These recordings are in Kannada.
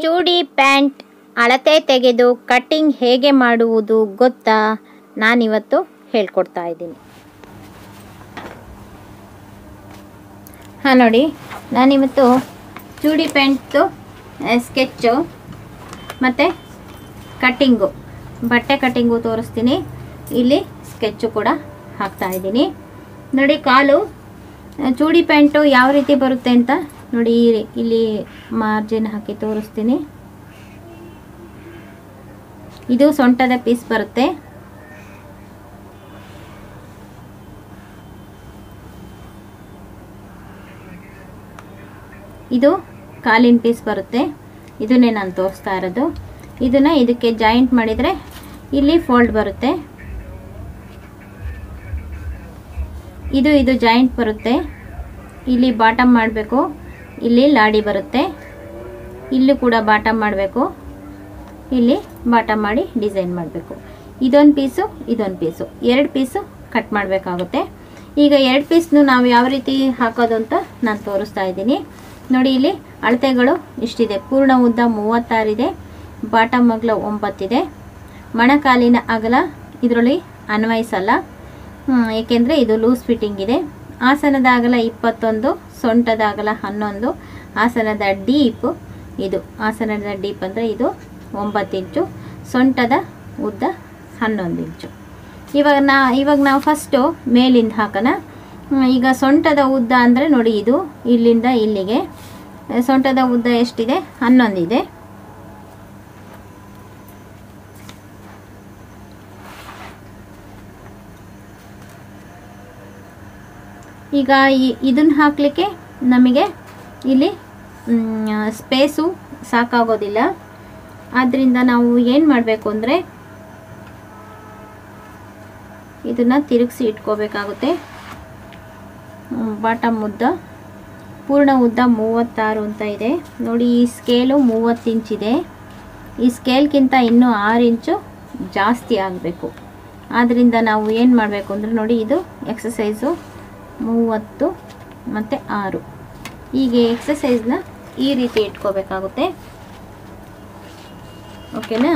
ಚೂಡಿ, ಪ್ಯಾಂಟ್, ಅಳತೆ ತೆಗೆದು ಕಟ್ಟಿಂಗ್ ಹೇಗೆ ಮಾಡುವುದು ಗೊತ್ತಾ ನಾನಿವತ್ತು ಹೇಳ್ಕೊಡ್ತಾ ಇದ್ದೀನಿ. ಹಾಂ, ನೋಡಿ. ನಾನಿವತ್ತು ಚೂಡಿ ಪ್ಯಾಂಟ್ದು ಸ್ಕೆಚ್ಚು ಮತ್ತು ಕಟ್ಟಿಂಗು ಬಟ್ಟೆ ಕಟ್ಟಿಂಗು ತೋರಿಸ್ತೀನಿ. ಇಲ್ಲಿ ಸ್ಕೆಚ್ಚು ಕೂಡ ಹಾಕ್ತಾ ಇದ್ದೀನಿ. ನೋಡಿ, ಕಾಲು ಚೂಡಿ, ಪ್ಯಾಂಟು ಯಾವ ರೀತಿ ಬರುತ್ತೆ ಅಂತ ನೋಡಿ ಇಲ್ಲಿ ಮಾರ್ಜಿನ್ ಹಾಕಿ ತೋರಿಸ್ತೀನಿ. ಇದು ಸೊಂಟದ ಪೀಸ್ ಬರುತ್ತೆ. ಇದು ಕಾಲಿನ ಪೀಸ್ ಬರುತ್ತೆ. ಇದನ್ನೇ ನಾನು ತೋರಿಸ್ತಾ ಇರೋದು. ಇದನ್ನು ಇದಕ್ಕೆ ಜಾಯಿಂಟ್ ಮಾಡಿದರೆ ಇಲ್ಲಿ ಫೋಲ್ಡ್ ಬರುತ್ತೆ. ಇದು ಇದು ಜಾಯಿಂಟ್ ಬರುತ್ತೆ. ಇಲ್ಲಿ ಬಾಟಮ್ ಮಾಡಬೇಕು. ಇಲ್ಲಿ ಲಾಡಿ ಬರುತ್ತೆ. ಇಲ್ಲೂ ಕೂಡ ಬಾಟಮ್ ಮಾಡಬೇಕು. ಇಲ್ಲಿ ಬಾಟಮ್ ಮಾಡಿ ಡಿಸೈನ್ ಮಾಡಬೇಕು. ಇದೊಂದು ಪೀಸು ಇದೊಂದು ಪೀಸು. ಎರಡು ಪೀಸು ಕಟ್ ಮಾಡಬೇಕಾಗುತ್ತೆ. ಈಗ ಎರಡು ಪೀಸ್ನು ನಾವು ಯಾವ ರೀತಿ ಹಾಕೋದು ಅಂತ ನಾನು ತೋರಿಸ್ತಾ ಇದ್ದೀನಿ. ನೋಡಿ ಇಲ್ಲಿ ಅಳತೆಗಳು ಇಷ್ಟಿದೆ. ಪೂರ್ಣ ಉದ್ದ ಮೂವತ್ತಾರಿದೆ ಬಾಟಮ್ ಅಗಲ ಒಂಬತ್ತಿದೆ. ಮಣಕಾಲಿನ ಅಗಲ ಇದರಲ್ಲಿ ಅನ್ವಯಿಸಲ್ಲ. ಏಕೆಂದರೆ ಇದು ಲೂಸ್ ಫಿಟ್ಟಿಂಗ್ ಇದೆ. ಆಸನದ ಅಗಲ ಇಪ್ಪತ್ತೊಂದು ಸೊಂಟದ ಅಗಲ ಹನ್ನೊಂದು. ಆಸನದ ಡೀಪ್ ಇದು. ಆಸನದ ಡೀಪ್ ಅಂದರೆ ಇದು ಒಂಬತ್ತು ಇಂಚು. ಸೊಂಟದ ಉದ್ದ ಹನ್ನೊಂದು ಇಂಚು. ಇವಾಗ ನಾ, ಇವಾಗ ನಾವು ಫಸ್ಟು ಮೇಲಿಂದ ಹಾಕೋಣ. ಈಗ ಸೊಂಟದ ಉದ್ದ ಅಂದರೆ ನೋಡಿ ಇದು ಇಲ್ಲಿಂದ ಇಲ್ಲಿಗೆ. ಸೊಂಟದ ಉದ್ದ ಎಷ್ಟಿದೆ? ಹನ್ನೊಂದಿದೆ. ಈಗ ಇದನ್ನ ಹಾಕಲಿಕ್ಕೆ ನಮಗೆ ಇಲ್ಲಿ ಸ್ಪೇಸು ಸಾಕಾಗೋದಿಲ್ಲ. ಆದ್ದರಿಂದ ನಾವು ಏನು ಮಾಡಬೇಕು ಅಂದರೆ ಇದನ್ನು ತಿರುಗಿಸಿ ಇಟ್ಕೋಬೇಕಾಗುತ್ತೆ. ಬಾಟಮ್ ಉದ್ದ, ಪೂರ್ಣ ಉದ್ದ ಮೂವತ್ತಾರು ಅಂತ ಇದೆ. ನೋಡಿ, ಈ ಸ್ಕೇಲು ಮೂವತ್ತು ಇಂಚಿದೆ ಈ ಸ್ಕೇಲ್ಗಿಂತ ಇನ್ನೂ ಆರು ಇಂಚು ಜಾಸ್ತಿ ಆಗಬೇಕು. ಆದ್ದರಿಂದ ನಾವು ಏನು ಮಾಡಬೇಕು ಅಂದರೆ ನೋಡಿ, ಇದು ಎಕ್ಸಸೈಸು ಮೂವತ್ತು ಮತ್ತು ಆರು. ಹೀಗೆ ಎಕ್ಸಸೈಸ್ನ ಈ ರೀತಿ ಇಟ್ಕೋಬೇಕಾಗುತ್ತೆ. ಓಕೆನಾ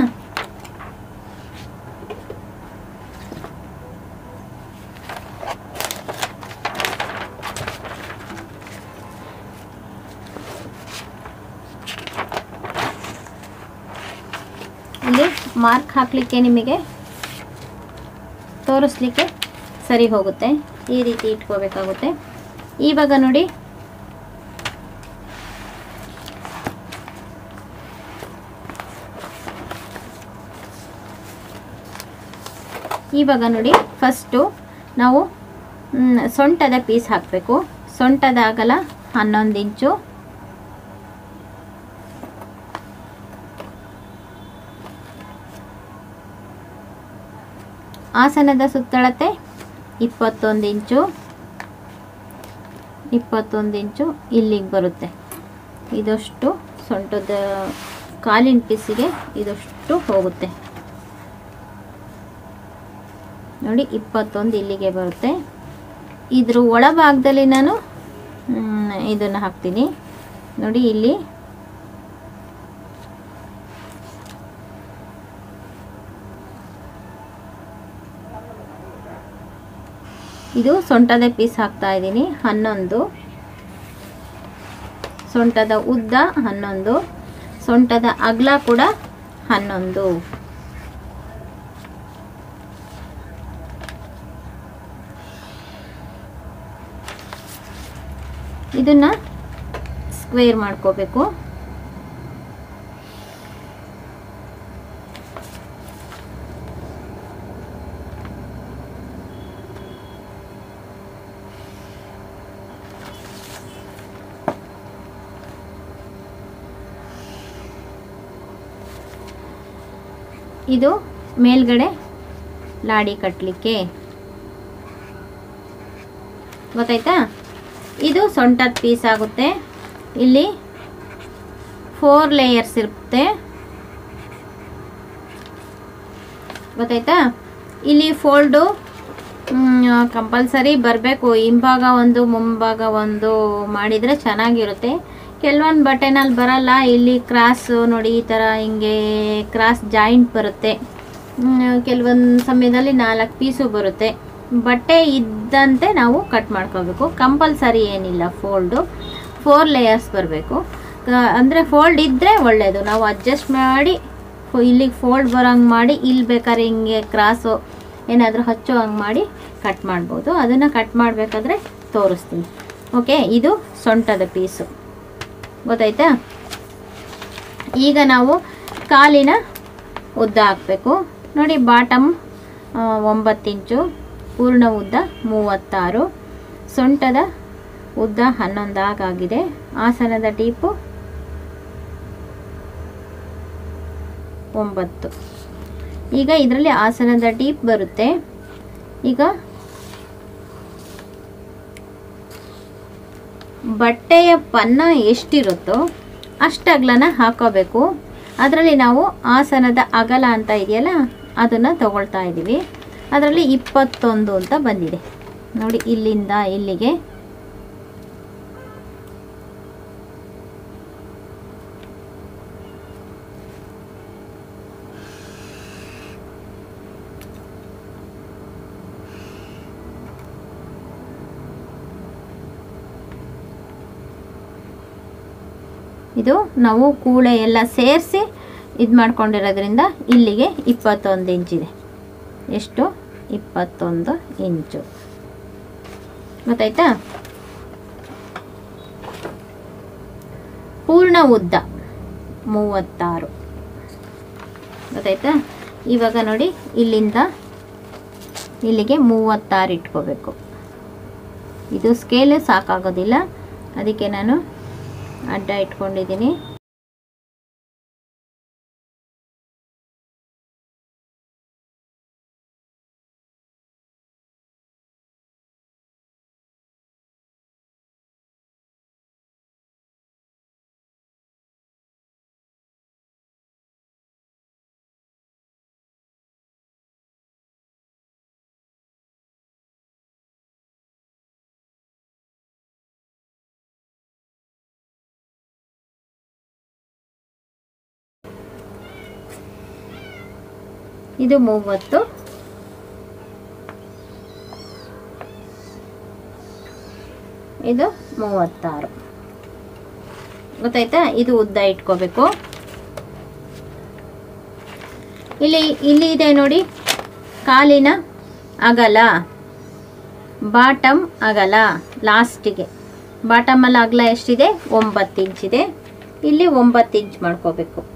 ಇಲ್ಲಿ ಮಾರ್ಕ್ ಹಾಕಲಿಕ್ಕೆ ನಿಮಗೆ ತೋರಿಸ್ಲಿಕ್ಕೆ ಸರಿ ಹೋಗುತ್ತೆ. ಈ ರೀತಿ ಇಟ್ಕೋಬೇಕಾಗುತ್ತೆ. ಇವಾಗ ನೋಡಿ. ಇವಾಗ ನೋಡಿ ಫಸ್ಟು ನಾವು ಸೊಂಟದ ಪೀಸ್ ಹಾಕಬೇಕು. ಸೊಂಟದ ಅಗಲ ಹನ್ನೊಂದು ಇಂಚು. ಆಸನದ ಸುತ್ತಳತೆ ಇಪ್ಪತ್ತೊಂದು ಇಂಚು ಇಪ್ಪತ್ತೊಂದು ಇಂಚು ಇಲ್ಲಿಗೆ ಬರುತ್ತೆ. ಇದಷ್ಟು ಸೊಂಟದ ಕಾಲಿನ ಪೀಸಿಗೆ ಇದಷ್ಟು ಹೋಗುತ್ತೆ. ನೋಡಿ, ಇಪ್ಪತ್ತೊಂದು ಇಲ್ಲಿಗೆ ಬರುತ್ತೆ. ಇದ್ರ ಒಳಭಾಗದಲ್ಲಿ ನಾನು ಇದನ್ನು ಹಾಕ್ತೀನಿ. ನೋಡಿ, ಇಲ್ಲಿ ಇದು ಸೊಂಟದ ಪೀಸ್ ಹಾಕ್ತಾ ಇದ್ದೀನಿ, ಹನ್ನೊಂದು. ಸೊಂಟದ ಉದ್ದ, ಹನ್ನೊಂದು. ಸೊಂಟದ ಅಗಲ ಕೂಡ ಹನ್ನೊಂದು. ಇದನ್ನು ಸ್ಕ್ವೇರ್ ಮಾಡ್ಕೋಬೇಕು. ಇದು ಮೇಲ್ಗಡೆ ಲಾಡಿ ಕಟ್ಟಲಿಕ್ಕೆ ಗೊತ್ತಾಯ್ತಾ? ಇದು ಸೊಂಟದ ಪೀಸ್ ಆಗುತ್ತೆ. ಇಲ್ಲಿ ಫೋರ್ ಲೇಯರ್ಸ್ ಇರುತ್ತೆ. ಗೊತ್ತಾಯ್ತಾ? ಇಲ್ಲಿ ಫೋಲ್ಡು ಕಂಪಲ್ಸರಿ ಬರಬೇಕು. ಹಿಂಭಾಗ ಒಂದು, ಮುಂಭಾಗ ಒಂದು ಮಾಡಿದರೆ ಚೆನ್ನಾಗಿರುತ್ತೆ. ಕೆಲವೊಂದು ಬಟನಲ್ಲಿ ಬರಲ್ಲ, ಇಲ್ಲಿ ಕ್ರಾಸ್ ನೋಡಿ ಈ ಥರ ಹಿಂಗೆ ಕ್ರಾಸ್ ಜಾಯಿಂಟ್ ಬರುತ್ತೆ. ಕೆಲವೊಂದು ಸಮಯದಲ್ಲಿ ನಾಲ್ಕು ಪೀಸು ಬರುತ್ತೆ. ಬಟ್ಟೆ ಇದ್ದಂತೆ ನಾವು ಕಟ್ ಮಾಡ್ಕೋಬೇಕು ಕಂಪಲ್ಸರಿ ಏನಿಲ್ಲ ಫೋಲ್ಡು ಫೋರ್ ಲೇಯರ್ಸ್ ಬರಬೇಕು. ಅಂದರೆ ಫೋಲ್ಡ್ ಇದ್ದರೆ ಒಳ್ಳೆಯದು ನಾವು ಅಡ್ಜಸ್ಟ್ ಮಾಡಿ ಇಲ್ಲಿಗೆ ಫೋಲ್ಡ್ ಬರೋಂಗೆ ಮಾಡಿ, ಇಲ್ಲಿ ಬೇಕಾದ್ರೆ ಹಿಂಗೆ ಕ್ರಾಸು ಏನಾದರೂ ಹಚ್ಚೋ ಹಂಗೆ ಮಾಡಿ ಕಟ್ ಮಾಡ್ಬೋದು. ಅದನ್ನು ಕಟ್ ಮಾಡಬೇಕಾದ್ರೆ ತೋರಿಸ್ತೀನಿ. ಓಕೆ ಇದು ಸೊಂಟದ ಪೀಸು ಗೊತ್ತಾಯ್ತಾ? ಈಗ ನಾವು ಕಾಲಿನ ಉದ್ದ ಹಾಕಬೇಕು. ನೋಡಿ, ಬಾಟಮ್ ಒಂಬತ್ತು ಇಂಚು, ಪೂರ್ಣ ಉದ್ದ ಮೂವತ್ತಾರು, ಸೊಂಟದ ಉದ್ದ ಹನ್ನೊಂದು ಆಗಿದೆ ಆಸನದ ಟೀಪು ಒಂಬತ್ತು. ಈಗ ಇದರಲ್ಲಿ ಆಸನದ ಟೀಪ್ ಬರುತ್ತೆ. ಈಗ ಬಟ್ಟೆಯ ಪನ್ನ ಎಷ್ಟಿರುತ್ತೋ ಅಷ್ಟು ಅಗಲನ ಹಾಕೋಬೇಕು. ಅದರಲ್ಲಿ ನಾವು ಆಸನದ ಅಗಲ ಅಂತ ಇದೆಯಲ್ಲ, ಅದನ್ನು ತಗೊಳ್ತಾ ಇದ್ದೀವಿ ಅದರಲ್ಲಿ ಇಪ್ಪತ್ತೊಂದು ಅಂತ ಬಂದಿದೆ. ನೋಡಿ ಇಲ್ಲಿಂದ ಇಲ್ಲಿಗೆ ಇದು ನಾವು ಕೂಳೆ ಎಲ್ಲ ಸೇರಿಸಿ ಇದು ಮಾಡ್ಕೊಂಡಿರೋದ್ರಿಂದ ಇಲ್ಲಿಗೆ ಇಪ್ಪತ್ತೊಂದು ಇಂಚಿದೆ ಎಷ್ಟು? ಇಪ್ಪತ್ತೊಂದು ಇಂಚು. ಗೊತ್ತಾಯ್ತಾ? ಪೂರ್ಣ ಉದ್ದ. ಮೂವತ್ತಾರು. ಗೊತ್ತಾಯ್ತಾ? ಇವಾಗ ನೋಡಿ ಇಲ್ಲಿಂದ ಇಲ್ಲಿಗೆ ಮೂವತ್ತಾರು ಇಟ್ಕೋಬೇಕು. ಇದು ಸ್ಕೇಲೇ ಸಾಕಾಗೋದಿಲ್ಲ. ಅದಕ್ಕೆ ನಾನು ಅಡ್ಡ ಇಟ್ಕೊಂಡಿದ್ದೀನಿ. ಇದು ಮೂವತ್ತು. ಇದು ಮೂವತ್ತಾರು. ಗೊತ್ತಾಯ್ತಾ? ಇದು ಉದ್ದ ಇಟ್ಕೋಬೇಕು. ಇಲ್ಲಿ ಇಲ್ಲಿ ಇದೆ ನೋಡಿ. ಕಾಲಿನ ಅಗಲ. ಬಾಟಮ್ ಅಗಲ ಲಾಸ್ಟಿಗೆ. ಬಾಟಮಲ್ಲಿ ಅಗಲ ಎಷ್ಟಿದೆ? ಒಂಬತ್ತು ಇಂಚಿದೆ. ಇಲ್ಲಿ ಒಂಬತ್ತು ಇಂಚ್ ಮಾಡ್ಕೋಬೇಕು.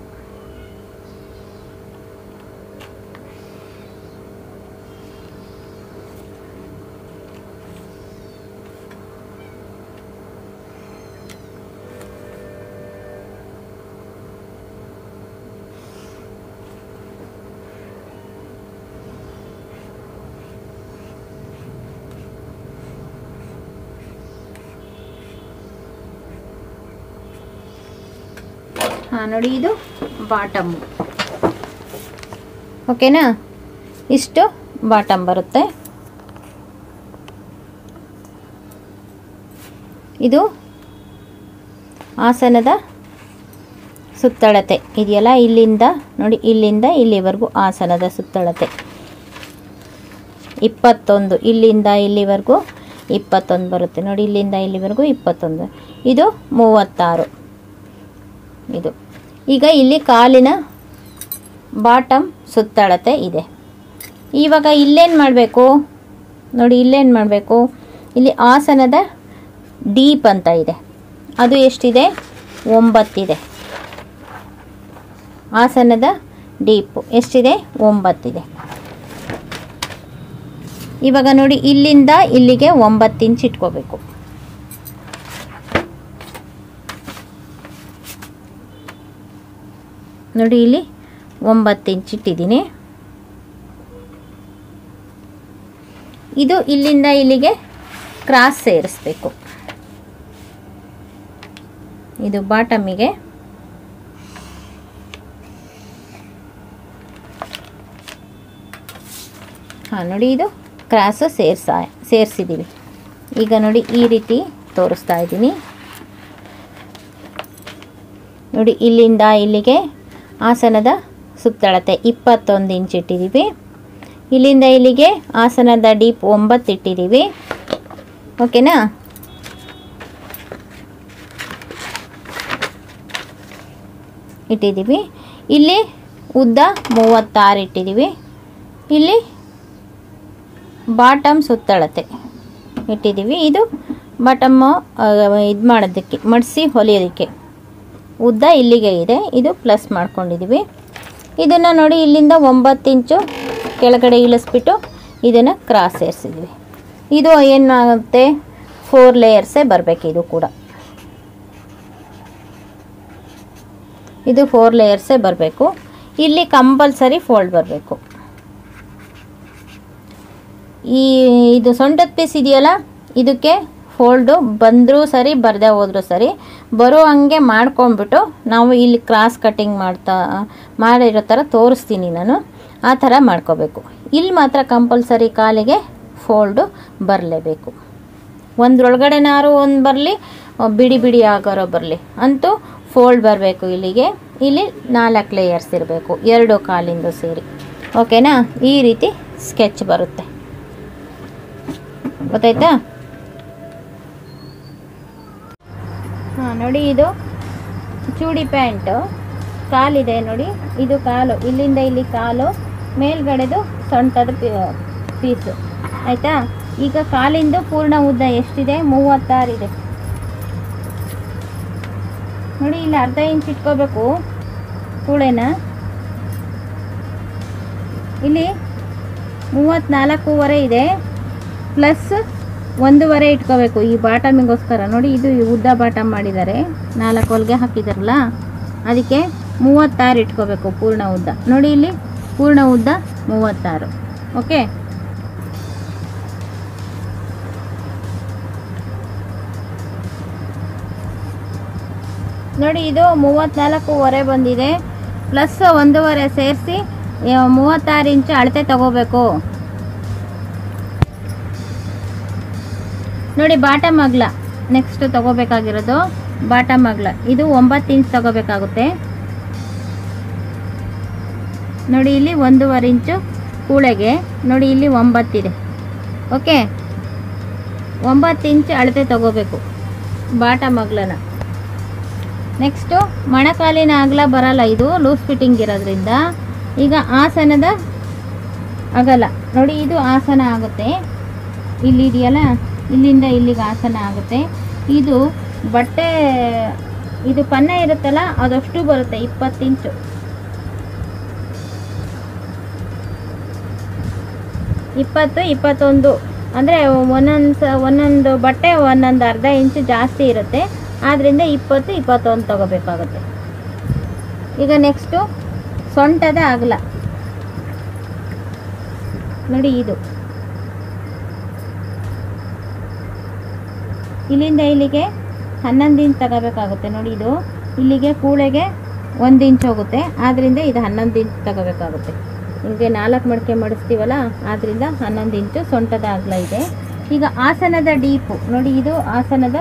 ನೋಡಿ, ಇದು ಬಾಟಮ್ ಓಕೆನಾ ಇಷ್ಟು ಬಾಟಮ್ ಬರುತ್ತೆ. ಇದು ಆಸನದ ಸುತ್ತಳತೆ. ಇದೆಯಲ್ಲ, ಇಲ್ಲಿಂದ, ನೋಡಿ, ಇಲ್ಲಿಂದ ಇಲ್ಲಿವರೆಗೂ ಆಸನದ ಸುತ್ತಳತೆ. ಇಪ್ಪತ್ತೊಂದು, ಇಲ್ಲಿಂದ ಇಲ್ಲಿವರೆಗೂ ಇಪ್ಪತ್ತೊಂದು ಬರುತ್ತೆ. ನೋಡಿ, ಇಲ್ಲಿಂದ ಇಲ್ಲಿವರೆಗೂ ಇಪ್ಪತ್ತೊಂದು. ಇದು ಮೂವತ್ತಾರು. ಇದು. ಈಗ ಇಲ್ಲಿ ಕಾಲಿನ ಬಾಟಮ್ ಸುತ್ತಳತೆ ಇದೆ. ಇವಾಗ ಇಲ್ಲೇನು ಮಾಡಬೇಕು? ನೋಡಿ, ಇಲ್ಲೇನು ಮಾಡಬೇಕು? ಇಲ್ಲಿ ಆಸನದ ಡೀಪ್ ಅಂತ ಇದೆ. ಅದು ಎಷ್ಟಿದೆ? ಒಂಬತ್ತಿದೆ. ಆಸನದ ಡೀಪು ಎಷ್ಟಿದೆ? ಒಂಬತ್ತಿದೆ. ಇವಾಗ ನೋಡಿ, ಇಲ್ಲಿಂದ ಇಲ್ಲಿಗೆ ಒಂಬತ್ತು ಇಂಚ್ ಇಟ್ಕೋಬೇಕು. ನೋಡಿ ಇಲ್ಲಿ ಒಂಬತ್ತು ಇಂಚ್ ಇಟ್ಟಿದ್ದೀನಿ. ಇದು ಇಲ್ಲಿಂದ ಇಲ್ಲಿಗೆ ಕ್ರಾಸ್ ಸೇರಿಸ್ಬೇಕು. ಇದು ಬಾಟಮಿಗೆ ಹಾಂ, ನೋಡಿ ಇದು ಕ್ರಾಸು ಸೇರ್ಸ ಸೇರಿಸಿದ್ದೀವಿ ಈಗ ನೋಡಿ ಈ ರೀತಿ ತೋರಿಸ್ತಾ ಇದ್ದೀನಿ. ನೋಡಿ ಇಲ್ಲಿಂದ ಇಲ್ಲಿಗೆ ಆಸನದ ಸುತ್ತಳತೆ ಇಪ್ಪತ್ತೊಂದು ಇಂಚ್ ಇಟ್ಟಿದ್ದೀವಿ. ಇಲ್ಲಿಂದ ಇಲ್ಲಿಗೆ ಆಸನದ ಡೀಪ್ ಒಂಬತ್ತು ಇಟ್ಟಿದ್ದೀವಿ. ಓಕೆನಾ? ಇಟ್ಟಿದ್ದೀವಿ. ಇಲ್ಲಿ ಉದ್ದ ಮೂವತ್ತಾರು ಇಟ್ಟಿದ್ದೀವಿ. ಇಲ್ಲಿ ಬಾಟಮ್ ಸುತ್ತಳತೆ ಇಟ್ಟಿದ್ದೀವಿ. ಇದು ಬಾಟಮ್ಮು ಇದು ಮಾಡೋದಕ್ಕೆ, ಮಡಿಸಿ ಹೊಲಿಯೋದಕ್ಕೆ. ಉದ್ದ ಇಲ್ಲಿಗೆ ಇದೆ. ಇದು ಪ್ಲಸ್ ಮಾಡ್ಕೊಂಡಿದ್ದೀವಿ ಇದನ್ನು ನೋಡಿ ಇಲ್ಲಿಂದ ಒಂಬತ್ತು ಇಂಚು ಕೆಳಗಡೆ ಇಳಿಸ್ಬಿಟ್ಟು ಇದನ್ನು ಕ್ರಾಸ್ ಸೇರಿಸಿದ್ವಿ ಇದು ಏನಾಗುತ್ತೆ ಫೋರ್ ಲೇಯರ್ಸೇ ಬರಬೇಕು ಇದು ಕೂಡ. ಇದು ಫೋರ್ ಲೇಯರ್ಸೇ ಬರಬೇಕು. ಇಲ್ಲಿ ಕಂಪಲ್ಸರಿ ಫೋಲ್ಡ್ ಬರಬೇಕು. ಈ, ಇದು ಸೊಂಟದ ಪೀಸ್ ಇದೆಯಲ್ಲ, ಇದಕ್ಕೆ ಫೋಲ್ಡು ಬಂದರೂ ಸರಿ, ಬರದೇ ಹೋದರೂ ಸರಿ, ಬರೋ ಹಂಗೆ ಮಾಡ್ಕೊಂಬಿಟ್ಟು ನಾವು ಇಲ್ಲಿ ಕ್ರಾಸ್ ಕಟ್ಟಿಂಗ್ ಮಾಡ್ತಾ, ಮಾಡಿರೋ ಥರ ತೋರಿಸ್ತೀನಿ ನಾನು. ಆ ಥರ ಮಾಡ್ಕೋಬೇಕು. ಇಲ್ಲಿ ಮಾತ್ರ ಕಂಪಲ್ಸರಿ ಕಾಲಿಗೆ ಫೋಲ್ಡು ಬರಲೇಬೇಕು. ಒಂದ್ರೊಳಗಡೆನಾರು ಒಂದು ಬರಲಿ, ಬಿಡಿ ಬಿಡಿ ಆಗೋರೋ ಬರಲಿ. ಅಂತೂ ಫೋಲ್ಡ್ ಬರಬೇಕು ಇಲ್ಲಿಗೆ. ಇಲ್ಲಿ ನಾಲ್ಕು ಲೇಯರ್ಸ್ ಇರಬೇಕು, ಎರಡು ಕಾಲಿಂದ ಸೇರಿ. ಓಕೆನಾ ಈ ರೀತಿ ಸ್ಕೆಚ್ ಬರುತ್ತೆ. ಗೊತ್ತಾಯ್ತಾ? ಹಾಂ, ನೋಡಿ ಇದು ಚೂಡಿ ಪ್ಯಾಂಟು. ಕಾಲಿದೆ ನೋಡಿ, ಇದು ಕಾಲು. ಇಲ್ಲಿಂದ ಇಲ್ಲಿ ಕಾಲು, ಮೇಲ್ಗಡೆದು ಸೊಂಟದ ಪೀಸು. ಆಯಿತಾ? ಈಗ ಕಾಲಿಂದು ಪೂರ್ಣ ಉದ್ದ ಎಷ್ಟಿದೆ? ಮೂವತ್ತಾರಿದೆ. ನೋಡಿ, ಇಲ್ಲಿ ಅರ್ಧ ಇಂಚ್ ಇಟ್ಕೋಬೇಕು ಕೂಳೆನ. ಇಲ್ಲಿ ಮೂವತ್ತ್ನಾಲ್ಕೂವರೆ ಇದೆ. ಪ್ಲಸ್ ಒಂದೂವರೆ ಇಟ್ಕೋಬೇಕು. ಈ ಬಾಟಮಿಗೋಸ್ಕರ. ನೋಡಿ, ಇದು ಉದ್ದ ಬಾಟಮ್ ಮಾಡಿದ್ದಾರೆ. ನಾಲ್ಕು ಹೊಲಿಗೆ ಹಾಕಿದಾರಲ್ಲ? ಅದಕ್ಕೆ ಮೂವತ್ತಾರು ಇಟ್ಕೋಬೇಕು ಪೂರ್ಣ ಉದ್ದ. ನೋಡಿ ಇಲ್ಲಿ, ಪೂರ್ಣ ಉದ್ದ ಮೂವತ್ತಾರು. ಓಕೆ? ನೋಡಿ, ಇದು ಮೂವತ್ತ್ನಾಲ್ಕೂವರೆ ಬಂದಿದೆ. ಪ್ಲಸ್ ಒಂದೂವರೆ ಸೇರಿಸಿ, ಮೂವತ್ತಾರು ಇಂಚು ಅಳತೆ ತಗೋಬೇಕು. ನೋಡಿ ಬಾಟಮ್ ಅಗ್ಲ ನೆಕ್ಸ್ಟ್ ತಗೋಬೇಕಾಗಿರೋದು ಬಾಟಮ್ ಅಗ್ಲ ಇದು ಒಂಬತ್ತು ಇಂಚ್ ತಗೋಬೇಕಾಗುತ್ತೆ. ನೋಡಿ, ಇಲ್ಲಿ ಒಂದೂವರೆ ಇಂಚು ಕೂಳೆಗೆ. ನೋಡಿ, ಇಲ್ಲಿ ಒಂಬತ್ತಿದೆ ಓಕೆ ಒಂಬತ್ತು ಇಂಚ್ ಅಳತೆ ತಗೋಬೇಕು ಬಾಟಮ್ ಅಗ್ಲನ ನೆಕ್ಸ್ಟು ಮೊಣಕಾಲಿನ ಅಗಲ ಬರಲ್ಲ ಇದು ಲೂಸ್ ಫಿಟ್ಟಿಂಗ್ ಇರೋದ್ರಿಂದ. ಈಗ ಆಸನದ ಅಗಲ. ನೋಡಿ, ಇದು ಆಸನ ಆಗುತ್ತೆ. ಇಲ್ಲಿ ಇದೆಯಲ್ಲ? ಇಲ್ಲಿಂದ ಇಲ್ಲಿಗೆ ಆಸನ ಆಗುತ್ತೆ. ಇದು ಬಟ್ಟೆ, ಇದು ಪನ್ನ ಇರುತ್ತಲ್ಲ, ಅದಷ್ಟು ಬರುತ್ತೆ, ಇಪ್ಪತ್ತು ಇಂಚು. ಇಪ್ಪತ್ತು, ಇಪ್ಪತ್ತೊಂದು. ಅಂದರೆ ಒಂದೊಂದು ಸ ಒಂದೊಂದು ಬಟ್ಟೆ ಒಂದೊಂದು ಅರ್ಧ ಇಂಚು ಜಾಸ್ತಿ ಇರುತ್ತೆ. ಆದ್ದರಿಂದ ಇಪ್ಪತ್ತು, ಇಪ್ಪತ್ತೊಂದು ತಗೋಬೇಕಾಗುತ್ತೆ. ಈಗ ನೆಕ್ಸ್ಟು ಸೊಂಟದ ಅಗಲ. ನೋಡಿ ಇದು. ಇಲ್ಲಿಂದ ಇಲ್ಲಿಗೆ ಹನ್ನೊಂದು ಇಂಚ್ ತಗೋಬೇಕಾಗುತ್ತೆ. ನೋಡಿ ಇದು. ಇಲ್ಲಿಗೆ ಕೂಳೆಗೆ ಒಂದು ಇಂಚ್ ಹೋಗುತ್ತೆ. ಆದ್ದರಿಂದ ಇದು ಹನ್ನೊಂದು ಇಂಚ್ ತಗೋಬೇಕಾಗುತ್ತೆ. ಹಿಂಗೆ ನಾಲ್ಕು ಮಡಿಕೆ ಮಡಿಸ್ತೀವಲ್ಲ ಆದ್ದರಿಂದ ಹನ್ನೊಂದು ಇಂಚು ಸೊಂಟದ ಅಗಲ ಇದೆ. ಈಗ ಆಸನದ ಡೀಪು. ನೋಡಿ ಇದು ಆಸನದ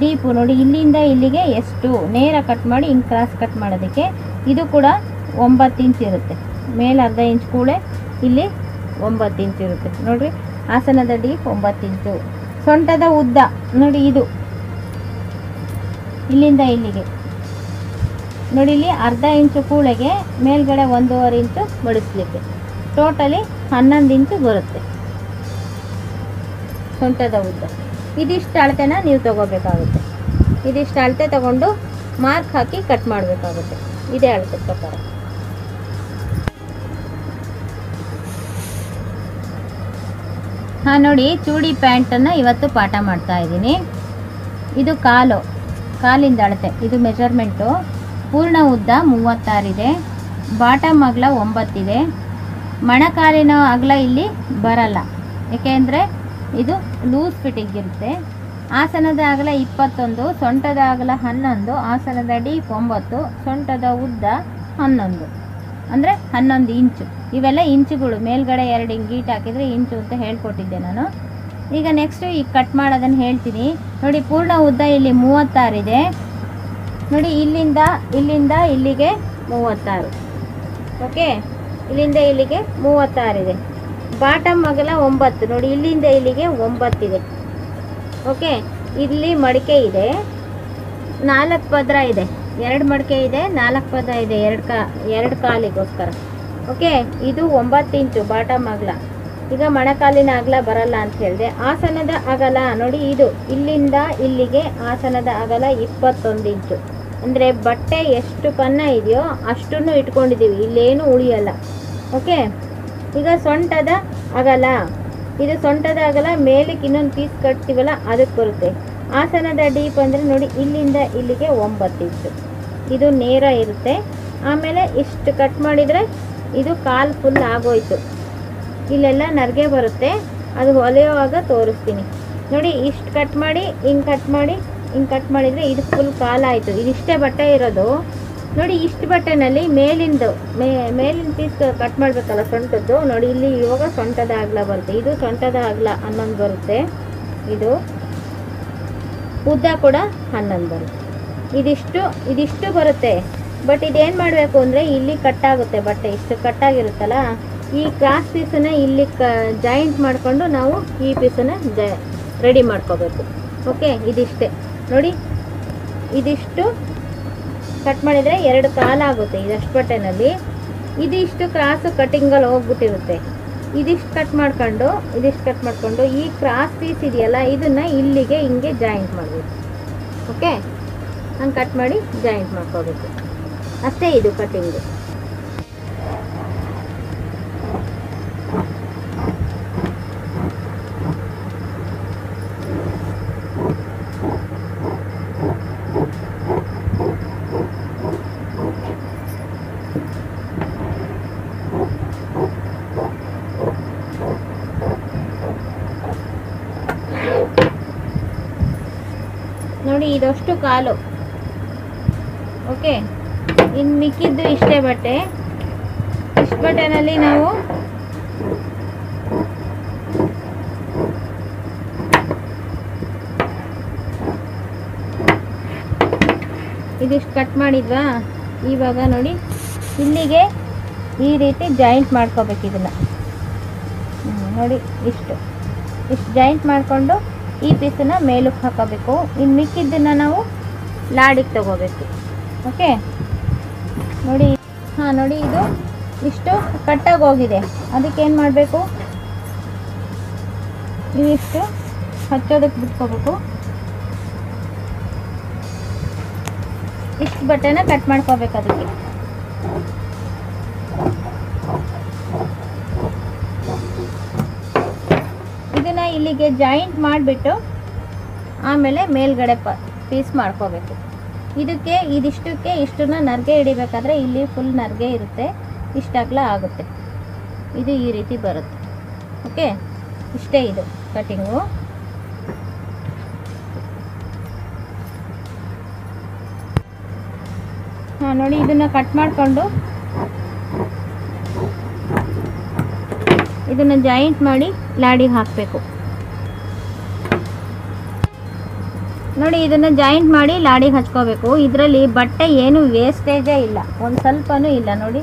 ಡೀಪು. ನೋಡಿ ಇಲ್ಲಿಂದ ಇಲ್ಲಿಗೆ ಎಷ್ಟು ನೇರ ಕಟ್ ಮಾಡಿ, ಹಿಂಗೆ ಕ್ರಾಸ್ ಕಟ್ ಮಾಡೋದಕ್ಕೆ ಇದು ಕೂಡ ಒಂಬತ್ತು ಇಂಚ್ ಇರುತ್ತೆ. ಮೇಲೆ ಅರ್ಧ ಇಂಚ್ ಕೂಳೆ, ಇಲ್ಲಿ ಒಂಬತ್ತು ಇಂಚ್ ಇರುತ್ತೆ. ನೋಡಿರಿ, ಆಸನದ ಡೀಪ್ ಒಂಬತ್ತು ಇಂಚು. ಸೊಂಟದ ಉದ್ದ. ನೋಡಿ ಇದು. ಇಲ್ಲಿಂದ ಇಲ್ಲಿಗೆ. ನೋಡಿ ಇಲ್ಲಿ ಅರ್ಧ ಇಂಚು ಕೂಳೆಗೆ ಮೇಲ್ಗಡೆ ಒಂದೂವರೆ ಇಂಚು ಬಡಿಸ್ಲಿಕ್ಕೆ. ಟೋಟಲಿ ಹನ್ನೊಂದು ಇಂಚು ಬರುತ್ತೆ. ಸೊಂಟದ ಉದ್ದ. ಇದಿಷ್ಟು ಅಳತೆನ ನೀವು ತಗೋಬೇಕಾಗುತ್ತೆ. ಇದಿಷ್ಟು ಅಳತೆ ತಗೊಂಡು ಮಾರ್ಕ್ ಹಾಕಿ ಕಟ್ ಮಾಡಬೇಕಾಗುತ್ತೆ. ಇದೇ ಅಳತೆ ಪ್ರಕಾರ. ಹಾಂ, ನೋಡಿ, ಚೂಡಿ ಪ್ಯಾಂಟನ್ನು ಇವತ್ತು ಪಾಠ ಮಾಡ್ತಾ ಇದ್ದೀನಿ. ಇದು ಕಾಲು, ಕಾಲಿಂದ ಅಳತೆ, ಇದು ಮೆಜರ್ಮೆಂಟು ಪೂರ್ಣ ಉದ್ದ ಮೂವತ್ತಾರಿದೆ ಬಾಟಮ್ ಅಗಲ ಒಂಬತ್ತಿದೆ. ಮಣಕಾಲಿನ ಅಗಲ ಇಲ್ಲಿ ಬರಲ್ಲ, ಏಕೆಂದರೆ ಇದು ಲೂಸ್ ಫಿಟ್ಟಿಂಗ್ ಇರುತ್ತೆ. ಆಸನದ ಅಗಲ ಇಪ್ಪತ್ತೊಂದು, ಸೊಂಟದ ಅಗಲ ಹನ್ನೊಂದು, ಆಸನದ ಡೀಪ್ ಒಂಬತ್ತು, ಸೊಂಟದ ಉದ್ದ ಹನ್ನೊಂದು. ಅಂದರೆ ಹನ್ನೊಂದು ಇಂಚು. ಇವೆಲ್ಲ ಇಂಚುಗಳು. ಮೇಲ್ಗಡೆ ಎರಡು ಹಿಂಗೆ ಗೀಟ್ ಹಾಕಿದರೆ ಇಂಚು ಅಂತ ಹೇಳ್ಕೊಟ್ಟಿದ್ದೆ ನಾನು. ಈಗ ನೆಕ್ಸ್ಟು ಈಗ ಕಟ್ ಮಾಡೋದನ್ನು ಹೇಳ್ತೀನಿ. ನೋಡಿ, ಪೂರ್ಣ ಉದ್ದ ಇಲ್ಲಿ ಮೂವತ್ತಾರಿದೆ ನೋಡಿ, ಇಲ್ಲಿಂದ ಇಲ್ಲಿಂದ ಇಲ್ಲಿಗೆ ಮೂವತ್ತಾರು. ಓಕೆ ಇಲ್ಲಿಂದ ಇಲ್ಲಿಗೆ ಮೂವತ್ತಾರಿದೆ ಬಾಟಮ್ ಅಗಲ ಒಂಬತ್ತು. ನೋಡಿ, ಇಲ್ಲಿಂದ ಇಲ್ಲಿಗೆ ಒಂಬತ್ತಿದೆ ಓಕೆ ಇಲ್ಲಿ ಮಡಿಕೆ ಇದೆ. ನಾಲ್ಕು ಪದ್ರ ಇದೆ. ಎರಡು ಮಡಿಕೆ ಇದೆ, ನಾಲ್ಕು ಪದ ಇದೆ, ಎರಡು ಕಾ, ಎರಡು ಕಾಲಿಗೋಸ್ಕರ. ಓಕೆ ಇದು ಒಂಬತ್ತು ಇಂಚು, ಬಾಟಮ್ ಅಗಲ. ಈಗ ಮೊಣಕಾಲಿನ ಅಗಲ ಬರಲ್ಲ ಅಂತ ಹೇಳಿದೆ. ಆಸನದ ಅಗಲ, ನೋಡಿ ಇದು, ಇಲ್ಲಿಂದ ಇಲ್ಲಿಗೆ ಆಸನದ ಅಗಲ ಇಪ್ಪತ್ತೊಂದು ಇಂಚು. ಅಂದರೆ ಬಟ್ಟೆ ಎಷ್ಟು ಪನ್ನ ಇದೆಯೋ ಅಷ್ಟನ್ನು ಇಟ್ಕೊಂಡಿದ್ದೀವಿ. ಇಲ್ಲೇನು ಉಳಿಯಲ್ಲ. ಓಕೆ ಈಗ ಸೊಂಟದ ಅಗಲ. ಇದು ಸೊಂಟದ ಅಗಲ, ಮೇಲಕ್ಕೆ ಇನ್ನೊಂದು ಪೀಸ್ ಕಟ್ತೀವಲ್ಲ, ಅದಕ್ಕೆ ಬರುತ್ತೆ. ಆಸನದ ಡೀಪ್ ಅಂದರೆ ನೋಡಿ ಇಲ್ಲಿಂದ ಇಲ್ಲಿಗೆ ಒಂಬತ್ತು ಇಂಚು. ಇದು ನೇರ ಇರುತ್ತೆ. ಆಮೇಲೆ ಇಷ್ಟು ಕಟ್ ಮಾಡಿದರೆ ಇದು ಕಾಲು ಫುಲ್ ಆಗೋಯ್ತು. ಇಲ್ಲೆಲ್ಲ ನರಿಗೆ ಬರುತ್ತೆ. ಅದು ಹೊಲೆಯುವಾಗ ತೋರಿಸ್ತೀನಿ. ನೋಡಿ, ಇಷ್ಟು ಕಟ್ ಮಾಡಿ, ಹಿಂಗೆ ಕಟ್ ಮಾಡಿ, ಹಿಂಗೆ ಕಟ್ ಮಾಡಿದರೆ ಇದು ಫುಲ್ ಕಾಲಾಯಿತು ಇದು ಇದಿಷ್ಟೇ ಬಟ್ಟೆ ಇರೋದು. ನೋಡಿ, ಇಷ್ಟು ಬಟ್ಟೆನಲ್ಲಿ ಮೇಲಿಂದು, ಮೇ, ಮೇಲಿನ ಪೀಸ್ ಕಟ್ ಮಾಡಬೇಕಲ್ಲ ಸೊಂಟದ್ದು ನೋಡಿ, ಇಲ್ಲಿ ಇವಾಗ ಸೊಂಟದ ಅಗಲ ಬರುತ್ತೆ. ಇದು ಸೊಂಟದ ಅಗಲ ಹನ್ನೊಂದು ಬರುತ್ತೆ. ಇದು ಉದ್ದ ಕೂಡ ಹನ್ನೊಂದು ಬರುತ್ತೆ. ಇದಿಷ್ಟು ಇದಿಷ್ಟು ಬರುತ್ತೆ. ಬಟ್ ಇದೇನು ಮಾಡಬೇಕು ಅಂದರೆ ಇಲ್ಲಿ ಕಟ್ಟಾಗುತ್ತೆ ಬಟ್ಟೆ. ಇಷ್ಟು ಕಟ್ಟಾಗಿರುತ್ತಲ್ಲ, ಈ ಕ್ರಾಸ್ ಪೀಸನ್ನ ಇಲ್ಲಿ ಕ ಜಾಯಿಂಟ್ ಮಾಡಿಕೊಂಡು ನಾವು ಈ ಪೀಸನ್ನ ಜ ರೆಡಿ ಮಾಡ್ಕೋಬೇಕು. ಓಕೆ ಇದಿಷ್ಟೇ. ನೋಡಿ, ಇದಿಷ್ಟು ಕಟ್ ಮಾಡಿದರೆ ಎರಡು ಕಾಲ ಆಗುತ್ತೆ ಇದಷ್ಟು ಬಟ್ಟೆನಲ್ಲಿ. ಇದಿಷ್ಟು ಕ್ರಾಸು ಕಟ್ಟಿಂಗಲ್ಲಿ ಹೋಗ್ಬಿಟ್ಟಿರುತ್ತೆ. ಇದಿಷ್ಟು ಕಟ್ ಮಾಡ್ಕೊಂಡು, ಇದಿಷ್ಟು ಕಟ್ ಮಾಡಿಕೊಂಡು ಈ ಕ್ರಾಸ್ ಪೀಸ್ ಇದೆಯಲ್ಲ, ಇದನ್ನು ಇಲ್ಲಿಗೆ ಹಿಂಗೆ ಜಾಯಿಂಟ್ ಮಾಡಬೇಕು. ಓಕೆ ಹಂಗೆ ಕಟ್ ಮಾಡಿ ಜಾಯಿಂಟ್ ಮಾಡ್ಕೋಬೇಕು. ಅಷ್ಟೇ ಇದು ಕಟ್ಟಿಂಗು ನೋಡಿ ಇದಷ್ಟು ಕಾಲು. ಓಕೆ? ಇನ್ನು ಮಿಕ್ಕಿದ್ದು ಇಷ್ಟೇ ಬಟ್ಟೆ. ಇಷ್ಟು ಬಟ್ಟೆನಲ್ಲಿ ನಾವು ಇದಿಷ್ಟು ಕಟ್ ಮಾಡಿದ್ವಾ? ಇವಾಗ ನೋಡಿ, ಇಲ್ಲಿಗೆ ಈ ರೀತಿ ಜಾಯಿಂಟ್ ಮಾಡ್ಕೋಬೇಕು ಇದನ್ನು. ನೋಡಿ, ಇಷ್ಟು. ಇಷ್ಟು ಜಾಯಿಂಟ್ ಮಾಡಿಕೊಂಡು ಈ ಪೀಸನ್ನ ಮೇಲಕ್ಕೆ ಹಾಕೋಬೇಕು. ಇನ್ನು ಮಿಕ್ಕಿದ್ದನ್ನು ನಾವು ಲಾಡಿಗೆ ತಗೋಬೇಕು. ಓಕೆ? ನೋಡಿ, ಹಾಂ, ನೋಡಿ, ಇದು ಇಷ್ಟು ಕಟ್ಟಾಗಿ ಹೋಗಿದೆ. ಅದಕ್ಕೆ ಏನು ಮಾಡಬೇಕು? ಇದಿಷ್ಟು ಹಚ್ಚೋದಕ್ಕೆ ಬಿಟ್ಕೋಬೇಕು. ಇಷ್ಟು ಬಟ್ಟೆನ ಕಟ್ ಮಾಡ್ಕೋಬೇಕು ಅದಕ್ಕೆ. ಇದನ್ನ ಇಲ್ಲಿಗೆ ಜಾಯಿಂಟ್ ಮಾಡಿಬಿಟ್ಟು ಆಮೇಲೆ ಮೇಲ್ಗಡೆ ಪ ಪೀಸ್ ಮಾಡ್ಕೋಬೇಕು. ಇದಕ್ಕೆ, ಇದಿಷ್ಟಕ್ಕೆ ಇಷ್ಟನ್ನ ನರ್ಗೆ ಹಿಡಿಬೇಕಾದ್ರೆ ಇಲ್ಲಿ ಫುಲ್ ನರ್ಗೆ ಇರುತ್ತೆ. ಇಷ್ಟಾಗ್ಲೇ ಆಗುತ್ತೆ. ಇದು ಈ ರೀತಿ ಬರುತ್ತೆ. ಓಕೆ ಇಷ್ಟೇ ಇದು ಕಟಿಂಗು ಹಾಂ, ನೋಡಿ ಇದನ್ನು ಕಟ್ ಮಾಡಿಕೊಂಡು ಇದನ್ನು ಜಾಯಿಂಟ್ ಮಾಡಿ ಲಾಡಿಗೆ ಹಾಕಬೇಕು. ನೋಡಿ, ಇದನ್ನು ಜಾಯಿಂಟ್ ಮಾಡಿ ಲಾಡಿಗೆ ಹಚ್ಕೋಬೇಕು. ಇದರಲ್ಲಿ ಬಟ್ಟೆ ಏನು ವೇಸ್ಟೇಜೇ ಇಲ್ಲ. ಒಂದು ಸ್ವಲ್ಪನೂ ಇಲ್ಲ, ನೋಡಿ.